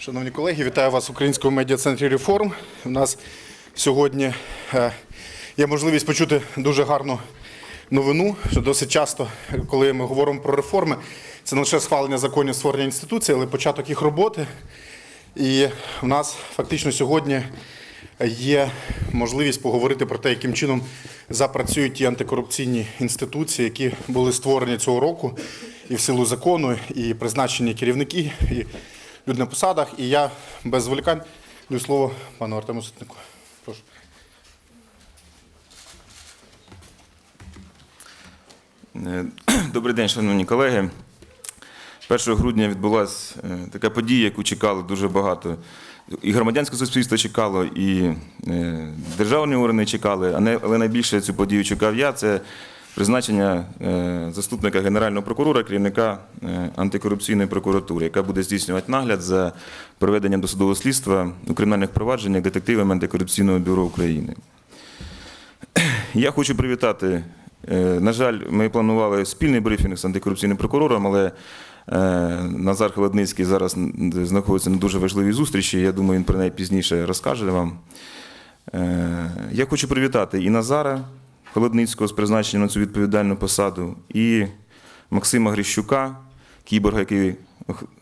Шановні колеги, вітаю вас в Українському медіа-центрі Реформ. У нас сьогодні е, є можливість почути дуже гарну новину, що досить часто, коли ми говоримо про реформи, це не лише схвалення законів створення інституцій, але й початок їх роботи. І в нас фактично сьогодні є можливість поговорити про те, яким чином запрацюють ті антикорупційні інституції, які були створені цього року, і в силу закону, і призначені керівники, і люди на посадах. І я без зволікань даю слово пану Артему Ситнику. Прошу. Е, Добрий день, шановні колеги. 1 грудня відбулася е, така подія, яку чекали дуже багато. І громадянське суспільство чекало, і е, державні органи чекали, але найбільше цю подію чекав я. Це призначення е, заступника генерального прокурора, керівника е, антикорупційної прокуратури, яка буде здійснювати нагляд за проведенням досудового слідства у кримінальних провадженнях детективами антикорупційного бюро України. Я хочу привітати. е, На жаль, ми планували спільний брифінг з антикорупційним прокурором, але Назар Холодницький зараз знаходиться на дуже важливій зустрічі. Я думаю, він про неї пізніше розкаже вам. Я хочу привітати і Назара Холодницького з призначенням на цю відповідальну посаду, і Максима Грищука, кіборга, який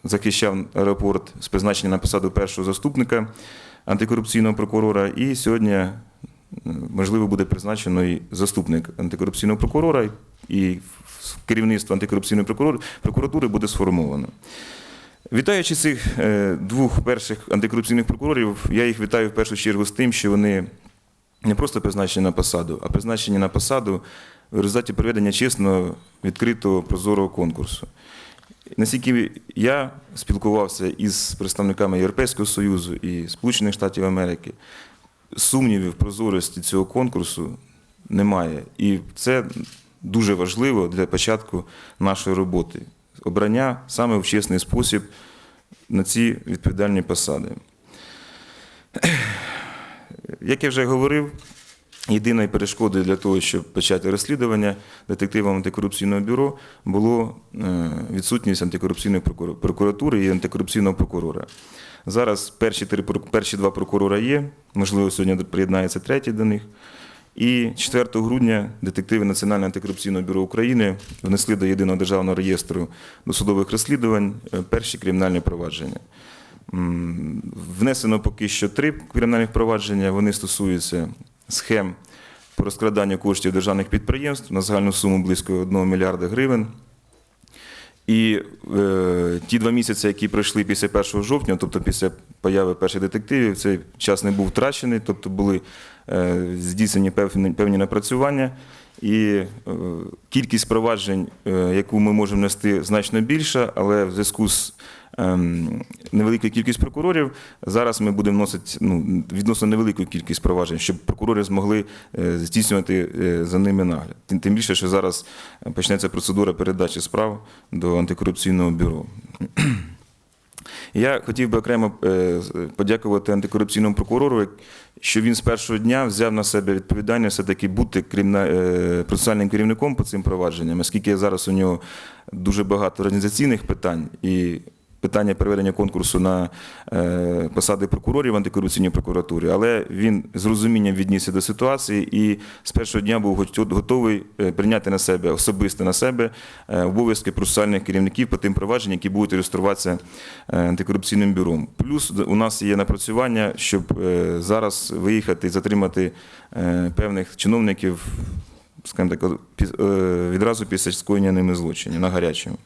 захищав аеропорт з призначенням на посаду першого заступника антикорупційного прокурора. І сьогодні можливо буде призначено і заступник антикорупційного прокурора, і керівництво антикорупційної прокуратури буде сформовано. Вітаючи цих е, двох перших антикорупційних прокурорів, я їх вітаю в першу чергу з тим, що вони не просто призначені на посаду, а призначені на посаду в результаті проведення чесного, відкритого, прозорого конкурсу. Наскільки я спілкувався із представниками Європейського Союзу і Сполучених Штатів Америки, сумнівів прозорості цього конкурсу немає. І це дуже важливо для початку нашої роботи. Обрання саме в чесний спосіб на ці відповідальні посади. Як я вже говорив, єдиною перешкодою для того, щоб почати розслідування детективам антикорупційного бюро, було е, відсутність антикорупційної прокуратури і антикорупційного прокурора. Зараз перші, три, перші два прокурора є, можливо, сьогодні приєднається третій до них. І 4 грудня детективи Національного антикорупційного бюро України внесли до єдиного державного реєстру досудових розслідувань е, перші кримінальні провадження. Внесено поки що три кримінальних провадження. Вони стосуються схем по розкраданню коштів державних підприємств на загальну суму близько 1 мільярда гривень. І е, ті два місяці, які пройшли після 1 жовтня, тобто після появи перших детективів, цей час не був втрачений, тобто були е, здійснені певні, певні напрацювання. І е, кількість проваджень, е, яку ми можемо нести, значно більша, але в зв'язку з ем, невеликою кількістю прокурорів зараз ми будемо вносити ну, відносно невелику кількість проваджень, щоб прокурори змогли е, здійснювати е, за ними нагляд. Тим, більше, що зараз почнеться процедура передачі справ до антикорупційного бюро. Я хотів би окремо е, подякувати антикорупційному прокурору, що він з першого дня взяв на себе відповідальність все-таки бути процесуальним керівником по цим провадженням, оскільки зараз у нього дуже багато організаційних питань і питання проведення конкурсу на е, посади прокурорів в антикорупційній прокуратурі, але він з розумінням віднісся до ситуації і з першого дня був готов- готовий е, прийняти на себе особисто на себе е, обов'язки процесуальних керівників по тим провадженням, які будуть реєструватися антикорупційним бюро. Плюс у нас є напрацювання, щоб зараз виїхати і затримати певних чиновників, скажімо так, відразу після скоєння ними злочинів на гарячому.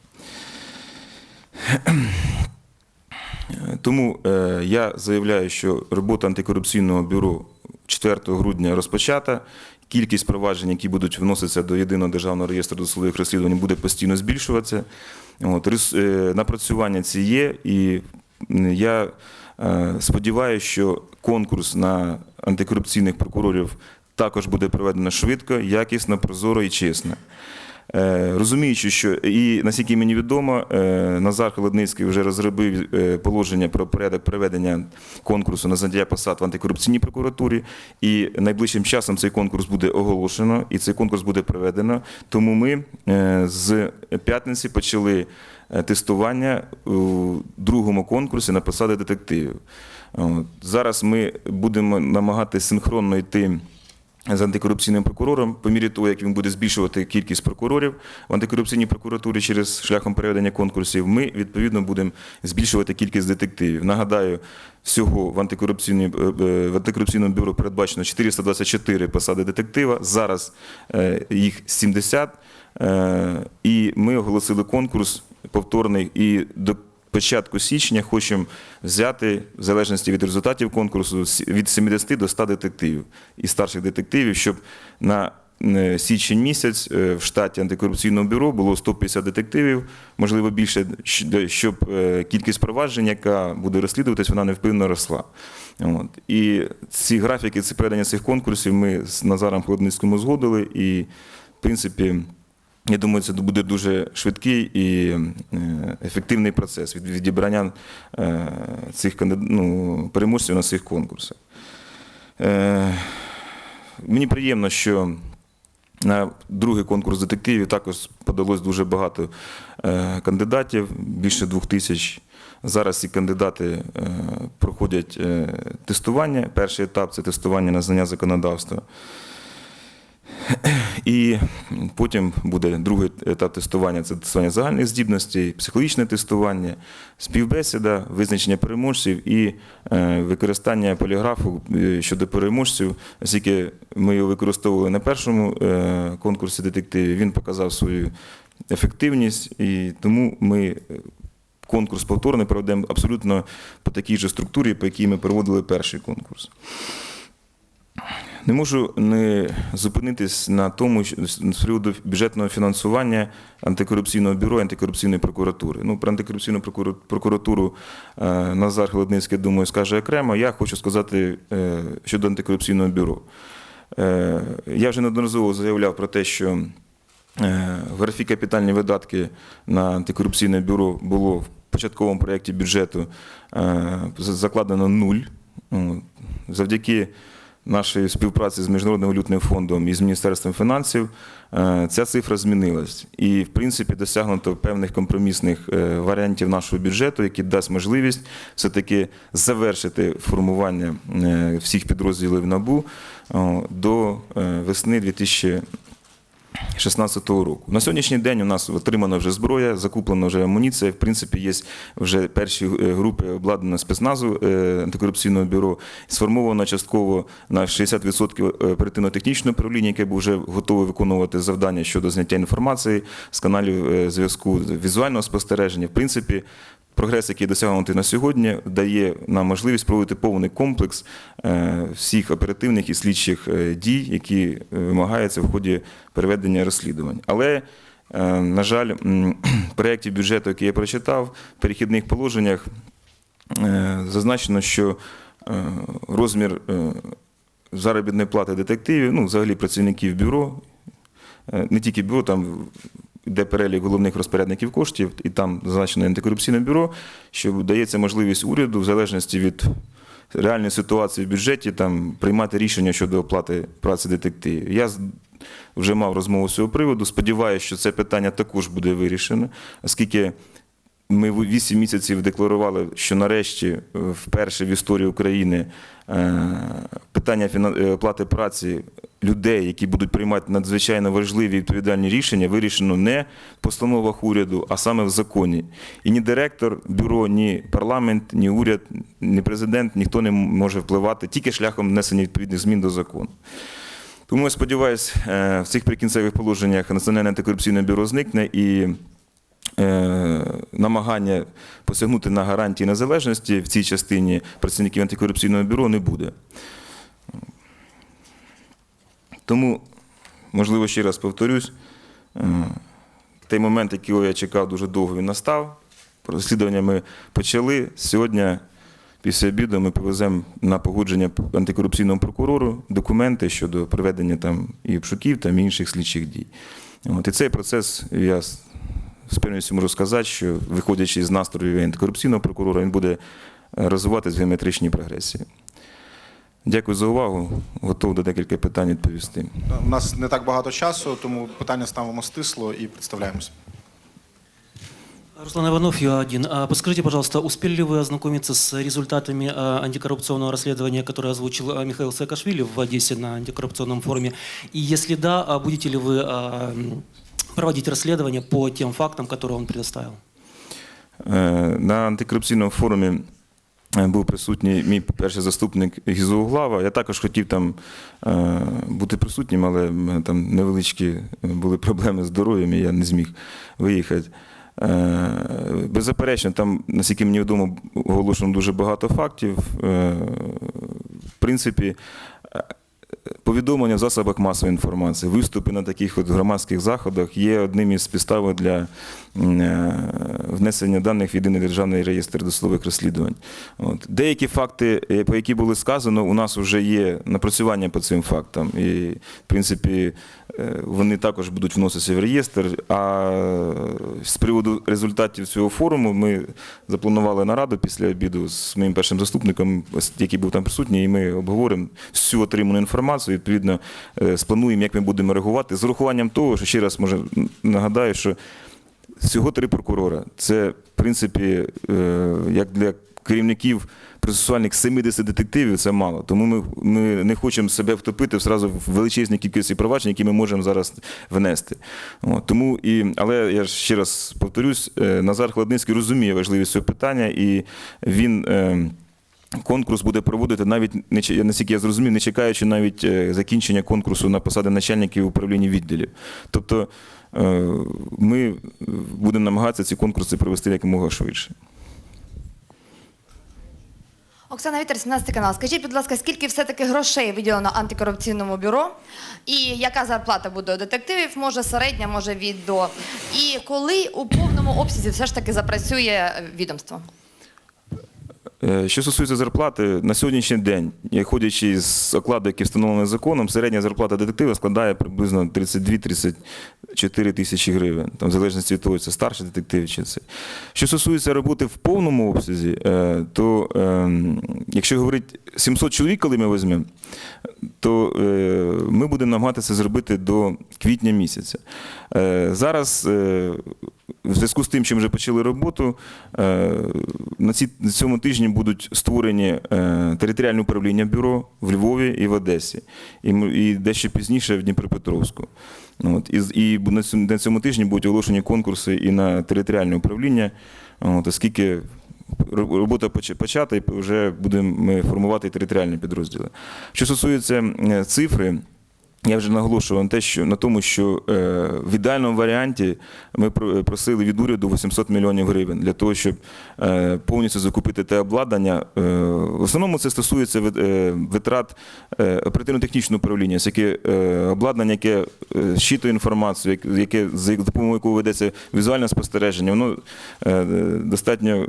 Тому е, я заявляю, що робота антикорупційного бюро 4 грудня розпочата. Кількість проваджень, які будуть вноситися до єдиного державного реєстру досудових розслідувань, буде постійно збільшуватися. От, е, напрацювання ці є, і я е, сподіваюся, що конкурс на антикорупційних прокурорів також буде проведено швидко, якісно, прозоро і чесно. Е, Розуміючи, що і наскільки мені відомо, е, Назар Холодницький вже розробив е, положення про порядок проведення конкурсу на заняття посад в антикорупційній прокуратурі, і найближчим часом цей конкурс буде оголошено, і цей конкурс буде проведено. Тому ми з п'ятниці почали тестування у другому конкурсі на посади детективів. Зараз ми будемо намагатися синхронно йти з антикорупційним прокурором, по мірі того, як він буде збільшувати кількість прокурорів в антикорупційній прокуратурі через шляхом переведення конкурсів, ми відповідно будемо збільшувати кількість детективів. Нагадаю, всього в антикорупційній е, е, в антикорупційному бюро передбачено 424 посади детектива. Зараз е, їх 70. Е, І ми оголосили конкурс повторний і до початку січня хочемо взяти, в залежності від результатів конкурсу, від 70 до 100 детективів і старших детективів, щоб на е, січень місяць е, в штаті антикорупційного бюро було 150 детективів, можливо більше, щоб е, кількість проваджень, яка буде розслідуватись, вона невпинно росла. От. І ці графіки, ці передання цих конкурсів ми з Назаром Холодницьким узгодили і, в принципі, я думаю, це буде дуже швидкий і е, ефективний процес від відібрання е, цих ну, переможців на цих конкурсах. Е, Мені приємно, що на другий конкурс детективів також подалось дуже багато кандидатів, більше двох тисяч. Зараз ці кандидати проходять тестування. Перший етап це тестування на знання законодавства. І потім буде другий етап тестування. Це тестування загальних здібностей, психологічне тестування, співбесіда, визначення переможців і е, використання поліграфу е, щодо переможців, оскільки ми його використовували на першому е, конкурсі детективів, він показав свою ефективність, і тому ми конкурс повторний проведемо абсолютно по такій же структурі, по якій ми проводили перший конкурс. Не можу не зупинитись на тому, що з приводу бюджетного фінансування антикорупційного бюро і антикорупційної прокуратури. Ну, про антикорупційну прокуратуру е, Назар Холодницький, думаю, скаже окремо. Я хочу сказати е, щодо антикорупційного бюро. Е, Я вже неодноразово заявляв про те, що графі капітальні видатки на антикорупційне бюро було в початковому проєкті бюджету закладено нуль. Завдяки нашої співпраці з Міжнародним валютним фондом і з Міністерством фінансів е, ця цифра змінилась. І, в принципі, досягнуто певних компромісних е, варіантів нашого бюджету, які дасть можливість все-таки завершити формування е, всіх підрозділів НАБУ до весни 2000 2016 року. На сьогоднішній день у нас отримана вже зброя, закуплена вже амуніція. В принципі, є вже перші е, групи обладнання спецназу е, антикорупційного бюро. Сформовано частково на 60% оперативно-технічне управління, яке вже готове виконувати завдання щодо зняття інформації з каналів е, зв'язку, візуального спостереження. В принципі, Прогрес, який досягнутий на сьогодні, дає нам можливість проводити повний комплекс е, всіх оперативних і слідчих е, дій, які е, вимагаються в ході переведення розслідувань. Але, на жаль, в проєкті бюджету, який я прочитав, в перехідних положеннях зазначено, що розмір заробітної плати детективів, ну, взагалі працівників бюро, не тільки бюро, там йде перелік головних розпорядників коштів, і там зазначено антикорупційне бюро, що дається можливість уряду, в залежності від реальної ситуації в бюджеті, там, приймати рішення щодо оплати праці детективів. Я вже мав розмову з цього приводу. Сподіваюся, що це питання також буде вирішено, оскільки ми в 8 місяців декларували, що нарешті е, вперше в історії України е, питання е, оплати праці людей, які будуть приймати надзвичайно важливі відповідальні рішення, вирішено не в постановах уряду, а саме в законі. І ні директор бюро, ні парламент, ні уряд, ні президент ніхто не може впливати тільки шляхом внесення відповідних змін до закону. Тому я сподіваюся, в цих прикінцевих положеннях Національне антикорупційне бюро зникне і намагання посягнути на гарантії незалежності в цій частині працівників антикорупційного бюро не буде. Тому, можливо, ще раз повторюсь, е, той момент, який я чекав дуже довго, він настав. Розслідування ми почали. Сьогодні, після обіду, ми повеземо на погодження антикорупційному прокурору документи щодо проведення там і обшуків, там інших слідчих дій. От, і цей процес я з певністю можу сказати, що виходячи з настроїв антикорупційного прокурора, він буде е, розвиватися в геометричній прогресії. Дякую за увагу. Готовий до декілька питань відповісти. У нас не так багато часу, тому питання ставимо стисло і представляємося. Руслан Иванов, Я-1. А Подскажите, пожалуйста, успели ли вы ознакомиться с результатами антикоррупционного расследования, которое озвучил Михаил Саакашвили в Одессе на антикоррупционном форуме? И если да, будете ли вы проводить расследование по тем фактам, которые он предоставил? Е, На антикорупційному форумі е, був присутній мій перший заступник Гізо Углава. Я також хотів там е, бути присутнім, але там невеличкі були проблеми з здоров'ям, і я не зміг виїхати. Беззаперечно, там, наскільки мені відомо, оголошено дуже багато фактів. В принципі, повідомлення в засобах масової інформації, виступи на таких от громадських заходах є одним із підстав для е, внесення даних в єдиний державний реєстр досудових розслідувань. От. Деякі факти, е, по які були сказано, у нас вже є напрацювання по цим фактам. І, в принципі, вони також будуть вноситися в реєстр. А з приводу результатів цього форуму ми запланували нараду після обіду з моїм першим заступником, який був там присутній, і ми обговоримо всю отриману інформацію. Відповідно, е, сплануємо, як ми будемо реагувати, з урахуванням того, що ще раз може нагадаю, що всього три прокурора. Це, в принципі, е, як для керівників процесуальних 70 детективів, це мало. Тому ми, ми не хочемо себе втопити зразу в величезній кількості проваджень, які ми можемо зараз внести. От, тому і, але я ще раз повторюсь, е, Назар Хладницький розуміє важливість цього питання, і він. е, Конкурс буде проводити навіть наскільки я зрозумів, не чекаючи навіть е, закінчення конкурсу на посади начальників управління відділів. Тобто ми будемо намагатися ці конкурси провести якомога швидше. Оксана Вітер, 17 канал. Скажіть, будь ласка, скільки все-таки грошей виділено антикорупційному бюро? І яка зарплата буде у детективів? Може середня, може від до. І коли у повному обсязі все ж таки запрацює е, відомство? Е, Що стосується зарплати, на сьогоднішній день, ходячи з окладу, який встановлений законом, середня зарплата детектива складає приблизно 32-34 тисячі гривень, там, в залежності від того, це старший детектив чи це. Що стосується роботи в повному обсязі, е, то е, якщо говорити 700 чоловік, коли ми візьмемо, то е, ми будемо намагатися зробити до квітня місяця. Зараз в зв'язку з тим, ми вже почали роботу, е, на цьому тижні будуть створені е, територіальне управління бюро в Львові і в Одесі, і, дещо пізніше в Дніпропетровську. От, і, на цьому, тижні будуть оголошені конкурси і на територіальне управління, от, оскільки робота поч- почата, і вже будемо формувати територіальні підрозділи. Що стосується е, цифри, я вже наголошував на те, що на тому, що е, в ідеальному варіанті ми просили від уряду 800 мільйонів гривень для того, щоб е, повністю закупити те обладнання. Е, в основному це стосується е, витрат е, оперативно-технічного управління, яке е, обладнання, яке е, щитує інформацію, як- яке за допомогою якого ведеться візуальне спостереження, воно е, достатньо е,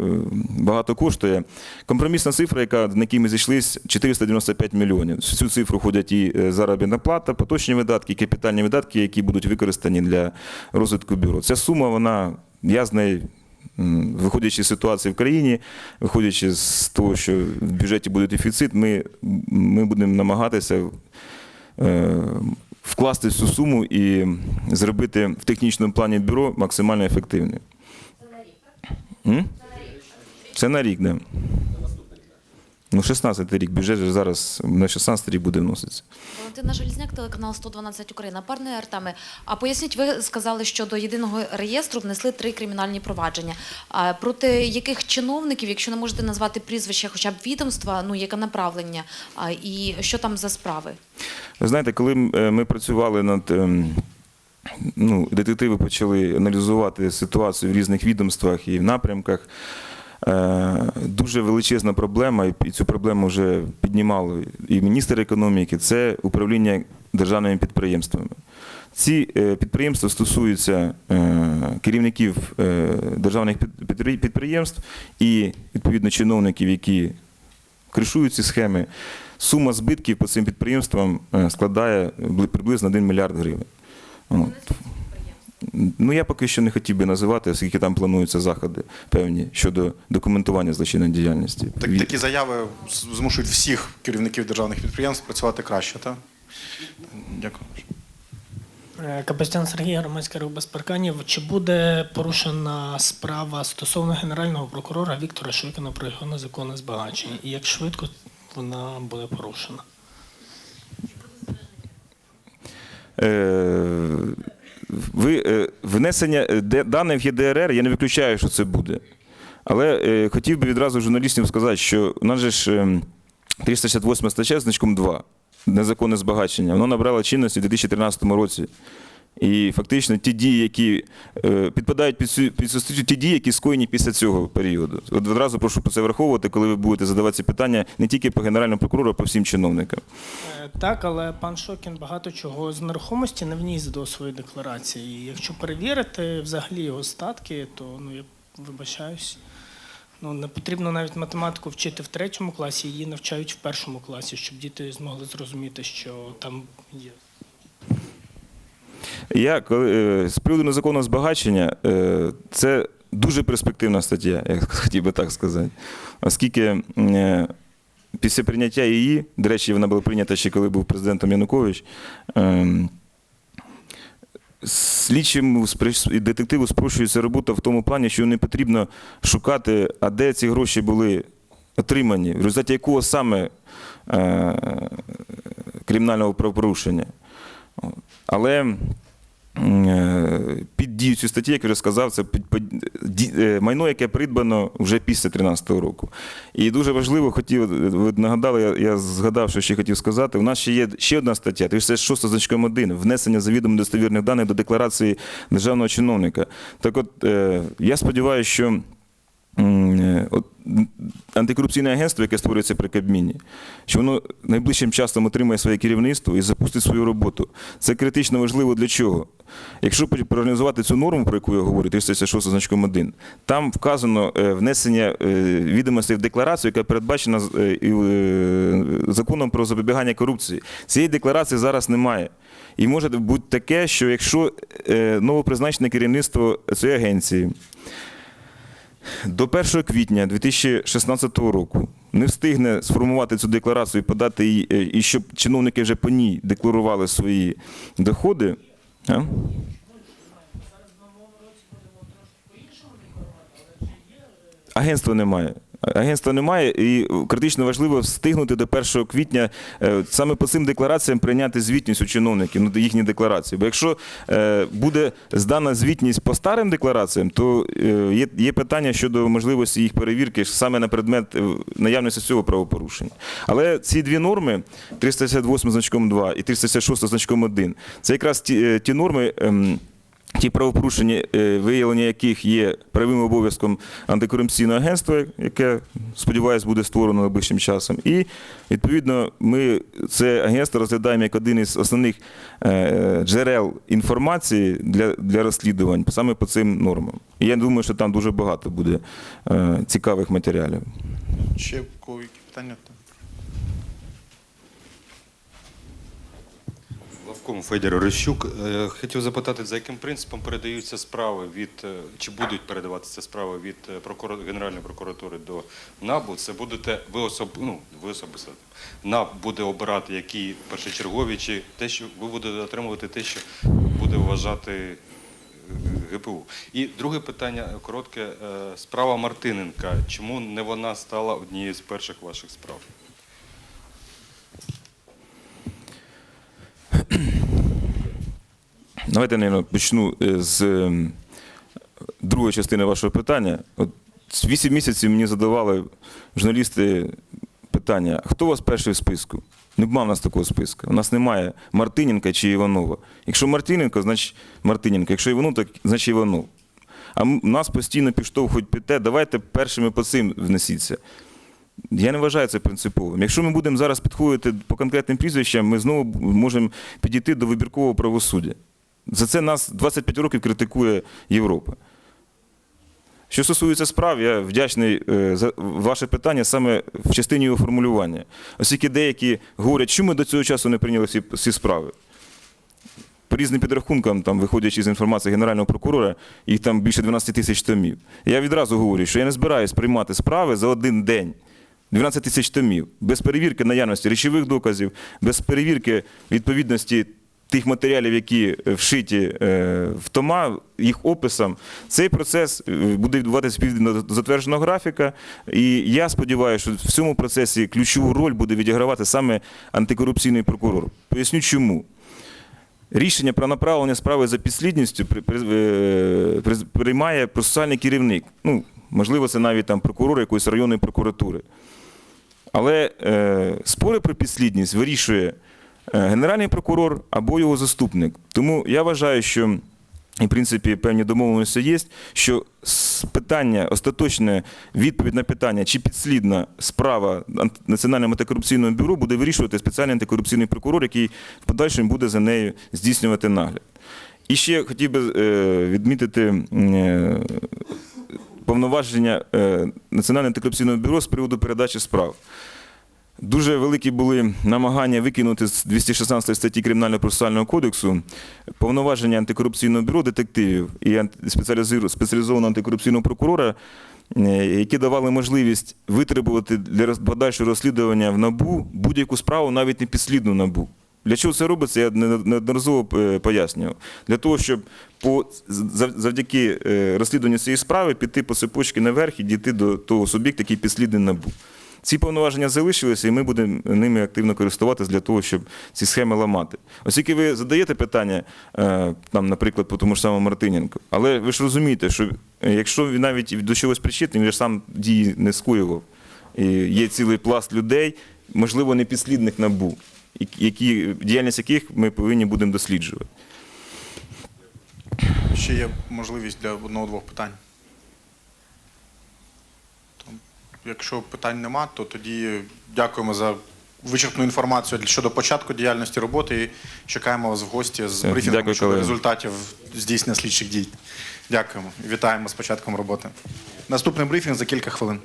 багато коштує. Компромісна цифра, яка на якій ми зійшлись, 495 мільйонів. В цю цифру входять і е, заробітна плата, поточні видатки, капітальні видатки, які будуть використані для розвитку бюро. Ця сума, вона я з нею. Виходячи з ситуації в країні, виходячи з того, що в бюджеті буде дефіцит, ми, ми будемо намагатися е, вкласти цю суму і зробити в технічному плані бюро максимально ефективним. М? Це на рік, так. Ну, 16 рік, бюджет же зараз на 16 рік буде вноситися. Валентина Желізняк, телеканал 112 Україна. Пане Артеме, а поясніть, ви сказали, що до єдиного реєстру внесли три кримінальні провадження. А проти яких чиновників, якщо не можете назвати прізвище, хоча б відомства, ну яке направлення, а, і що там за справи? Ви знаєте, коли е, ми працювали над. ем, Ну, детективи почали аналізувати ситуацію в різних відомствах і в напрямках. Е, Дуже величезна проблема, і цю проблему вже піднімали і міністр економіки, це управління державними підприємствами. Ці е, підприємства стосуються е, керівників державних підприємств і відповідно чиновників, які кришують ці схеми. Сума збитків по цим підприємствам складає приблизно 1 мільярд гривень. Ну, я поки що не хотів би називати, оскільки там плануються заходи певні щодо документування злочинної діяльності. Так, такі заяви змушують всіх керівників державних підприємств працювати краще, так? Дякую. Е, Капустян Сергій, громадський рух без парканів. Чи буде порушена справа стосовно генерального прокурора Віктора Швикина про його незаконне збагачення? І як швидко вона буде порушена? Е, ви, е, внесення е, даних в ЄДРР, я не виключаю, що це буде. Але е, хотів би відразу журналістів сказати, що у нас же ж е, 368 стаття значком 2, незаконне збагачення, воно набрало чинності в 2013 році. І фактично ті дії, які е, підпадають під під статтю, ті дії, які скоєні після цього періоду. От одразу прошу про це враховувати, коли ви будете задавати ці питання не тільки по генеральному прокурору, а по всім чиновникам. Е, Так, але пан Шокін багато чого з нерухомості не вніс до своєї декларації. І якщо перевірити взагалі його статки, то ну я вибачаюсь. Ну не потрібно навіть математику вчити в третьому класі, її навчають в першому класі, щоб діти змогли зрозуміти, що там є. Я коли е, з приводу незаконного збагачення, е, це дуже перспективна стаття, я хотів би так сказати. Оскільки е, після прийняття її, до речі, вона була прийнята ще коли був президентом Янукович. ем, Слідчим і детективу спрощується робота в тому плані, що не потрібно шукати, а де ці гроші були отримані, в результаті якого саме кримінального правопорушення. Але під дію цієї статті, як я вже сказав, це е, майно, яке придбано вже після 2013 року. І дуже важливо, хотів, ви нагадали, я, я згадав, що ще хотів сказати. У нас ще є ще одна стаття, 36 значком 1, внесення завідомо достовірних даних до декларації державного чиновника. Так от, е, я сподіваюся, що е, антикорупційне агентство, яке створюється при Кабміні, що воно найближчим часом отримає своє керівництво і запустить свою роботу. Це критично важливо для чого? Якщо пр- проаналізувати цю норму, про яку я говорю, 366 значком 1, там вказано е, внесення е, відомостей в декларацію, яка передбачена е, е, законом про запобігання корупції. Цієї декларації зараз немає. І може бути таке, що якщо е, новопризначене керівництво цієї агенції до 1 квітня 2016 року не встигне сформувати цю декларацію і подати її, е, і щоб чиновники вже по ній декларували свої доходи. А? Агентства немає. Агентства немає, і критично важливо встигнути до 1 квітня е, саме по цим деклараціям прийняти звітність у чиновників, ну, їхні декларації. Бо якщо е, буде здана звітність по старим деклараціям, то е, є, є питання щодо можливості їх перевірки саме на предмет наявності цього правопорушення. Але ці дві норми 368 значком 2 і 366 значком 1, це якраз ті, ті норми. Ті правопорушення, е, виявлення яких є правовим обов'язком антикорупційного агентства, яке, сподіваюся, буде створено найближчим часом. І, відповідно, ми це агентство розглядаємо як один із основних е, джерел інформації для, для розслідувань саме по цим нормам. І я думаю, що там дуже багато буде е, цікавих матеріалів. Ще кого які питання? Главком Федір Орещук. Е, Хотів запитати, за яким принципом передаються справи від е, чи будуть передаватися справи від е, прокурор- Генеральної прокуратури до НАБУ? Це будете ви особ... ну, ви особисто. НАБ буде обирати які першочергові, чи те, що ви будете отримувати те, що буде вважати ГПУ. І друге питання коротке. Справа Мартиненка. Чому не вона стала однією з перших ваших справ? Давайте, наверное, почну е, з ем, другої частини вашого питання. От 8 місяців мені задавали журналісти питання: хто у вас перший в списку? Нема в нас такого списку. У нас немає Мартиненка чи Іванова. Якщо Мартиненко, значить Мартиненко. Якщо Іванов, так значить Іванов. А нас постійно підштовхують під те, давайте першими по цим внесіться. Я не вважаю це принциповим. Якщо ми будемо зараз підходити по конкретним прізвищам, ми знову можемо підійти до вибіркового правосуддя. За це нас 25 років критикує Європа. Що стосується справ, я вдячний е, за ваше питання саме в частині його формулювання. Оскільки деякі говорять, що ми до цього часу не прийняли всі, всі справи. По різним підрахункам, там, виходячи з інформації Генерального прокурора, їх там більше 12 тисяч томів. Я відразу говорю, що я не збираюсь приймати справи за один день. 12 тисяч томів, без перевірки наявності речових доказів, без перевірки відповідності тих матеріалів, які е, вшиті е, в тома, їх описом, цей процес е, буде відбуватися відповідно до затвердженого графіка. І я сподіваюся, що в цьому процесі ключову роль буде відігравати саме антикорупційний прокурор. Поясню чому. Рішення про направлення справи за підслідністю при- при- при- приймає процесуальний керівник. Ну, можливо, це навіть там прокурор якоїсь районної прокуратури. Але е, спори про підслідність вирішує генеральний прокурор або його заступник. Тому я вважаю, що і, в принципі, певні домовленості є, що питання, остаточне відповідь на питання, чи підслідна справа Національного антикорупційного бюро буде вирішувати спеціальний антикорупційний прокурор, який в подальшому буде за нею здійснювати нагляд. І ще хотів би е, відмітити е, повноваження е, Національного антикорупційного бюро з приводу передачі справ. Дуже великі були намагання викинути з 216 статті Кримінального процесуального кодексу повноваження антикорупційного бюро детективів і спеціалізованого антикорупційного прокурора, е, які давали можливість витребувати для подальшого розслідування в НАБУ будь-яку справу, навіть не підслідну НАБУ. Для чого це робиться, я неодноразово е, пояснював. Для того, щоб по, завдяки е, розслідуванню цієї справи піти по цепочці наверх і дійти до того суб'єкта, який підслідний НАБУ. Ці повноваження залишилися, і ми будемо ними активно користуватися для того, щоб ці схеми ламати. Оскільки ви задаєте питання, е, там, наприклад, по тому ж самому Мартиненку, але ви ж розумієте, що е, якщо він навіть до чогось причетний, він ж сам дії не скоював. І є цілий пласт людей, можливо, не підслідних набу, які, діяльність яких ми повинні будемо досліджувати. Ще є можливість для одного-двох питань. То, Якщо питань нема, то тоді дякуємо за вичерпну інформацію щодо початку діяльності роботи і чекаємо вас в гості з брифінгом дякую, щодо колеги. результатів здійснення слідчих дій. Дякуємо. Вітаємо з початком роботи. Наступний брифінг за кілька хвилин.